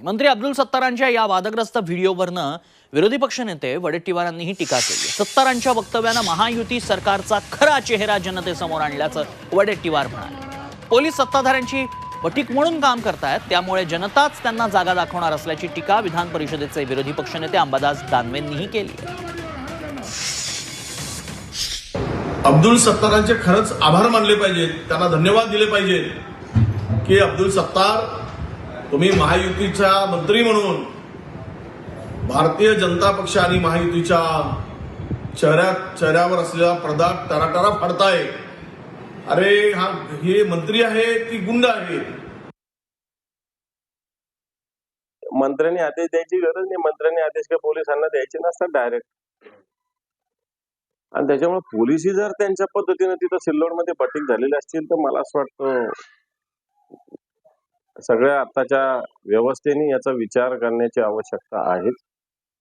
बातमी मंत्री अब्दुल सत्तारांच्या या वादग्रस्त व्हिडिओवरनं विरोधी पक्षनेते वडेट्टीवारांनीही टीका केली सत्तारांच्या वक्तव्यानं महायुती सरकारचा खरा चेहरा जनतेसमोर आणल्याचं वडेट्टीवार म्हणाले. पोलीस सत्ताधाऱ्यांची वटीक म्हणून काम करतायत त्यामुळे जनताच त्यांना जागा दाखवणार असल्याची टीका विधान परिषदेचे विरोधी पक्षनेते अंबादास दानवेंनीही केली अब्दुल सत्तारांचे खरंच आभार मानले पाहिजेत त्यांना धन्यवाद दिले पाहिजेत की अब्दुल सत्तार तुम्ही महायुतीचा मंत्री म्हणून भारतीय जनता पक्ष आणि महायुतीच्या चेहऱ्या चेहऱ्यावर असलेला पडदा टराटरा फाडताय. अरे हा हे मंत्री आहे ती गुंड आहे. मंत्र्यांनी आदेश द्यायची गरज नाही मंत्र्यांनी आदेश काय पोलिसांना द्यायचे नसतात डायरेक्ट आणि त्याच्यामुळे पोलिसही जर त्यांच्या पद्धतीने तिथं सिल्लोडमध्ये पटीक झालेले असतील तर मला असं वाटतं सगळ्या आताच्या व्यवस्थेने याचा विचार करण्याची आवश्यकता आहेच